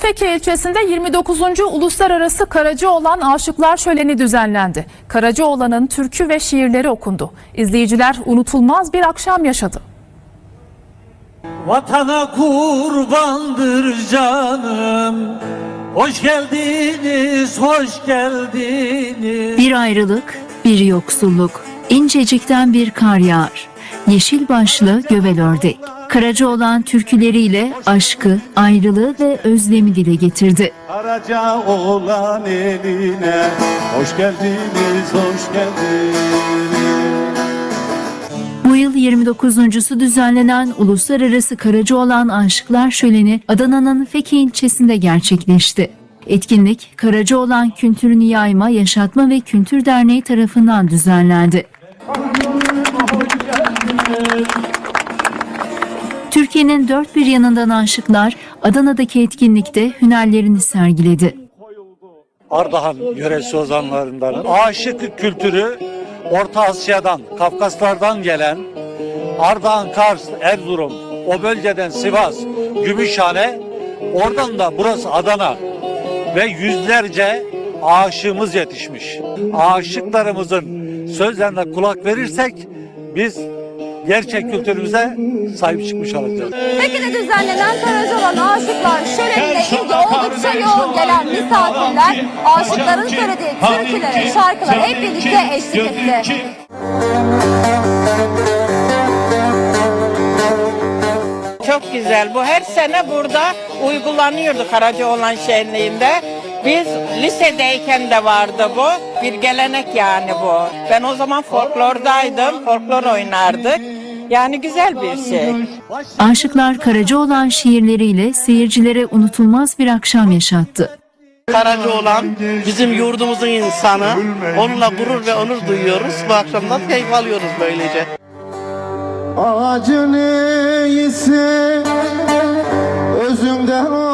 Feke ilçesinde 29. Uluslararası Karacaoğlan Aşıklar Şöleni düzenlendi. Karacaoğlan'ın türkü ve şiirleri okundu. İzleyiciler unutulmaz bir akşam yaşadı. Vatana kurbandır canım Hoş geldiniz, hoş geldiniz Bir ayrılık, bir yoksulluk, incecikten bir kar yağar. Yeşil başlı gövel ördek. Karaca olan türküleriyle aşkı, ayrılığı ve özlemi dile getirdi. Karaca oğlan eline Hoş geldiniz, hoş geldiniz Bu yıl 29.sü düzenlenen Uluslararası Karacaoğlan Aşıklar Şöleni Adana'nın Feke ilçesinde gerçekleşti. Etkinlik Karacaoğlan Kültürünü Yayma, Yaşatma ve Kültür Derneği tarafından düzenlendi. Türkiye'nin dört bir yanından aşıklar Adana'daki etkinlikte hünerlerini sergiledi. Ardahan yöresi ozanlarından Aşık kültürü Orta Asya'dan, Kafkaslardan gelen Ardahan, Kars, Erzurum, o bölgeden Sivas, Gümüşhane, oradan da burası Adana ve yüzlerce aşığımız yetişmiş. Aşıklarımızın sözlerine kulak verirsek biz gerçek kültürümüze sahip çıkmış olacağız. Pekin'de düzenlenen Karacaoğlan Aşıklar Şöleni'ne ilgi oldukça yoğun gelen misafirler aşıkların söylediği türkülere, şarkılara hep birlikte eşlik etti. Çok güzel. Bu her sene burada uygulanıyordu Karacaoğlan Şenliği'nde. Biz lisedeyken de vardı bu. Bir gelenek yani bu. Ben o zaman folklordaydım. Folklor oynardık. Yani güzel bir şey. Aşıklar Karacaoğlan şiirleriyle seyircilere unutulmaz bir akşam yaşattı. Karacaoğlan bizim yurdumuzun insanı. Onunla gurur ve onur duyuyoruz. Bu akşamdan keyif alıyoruz böylece. Acı neyse özünden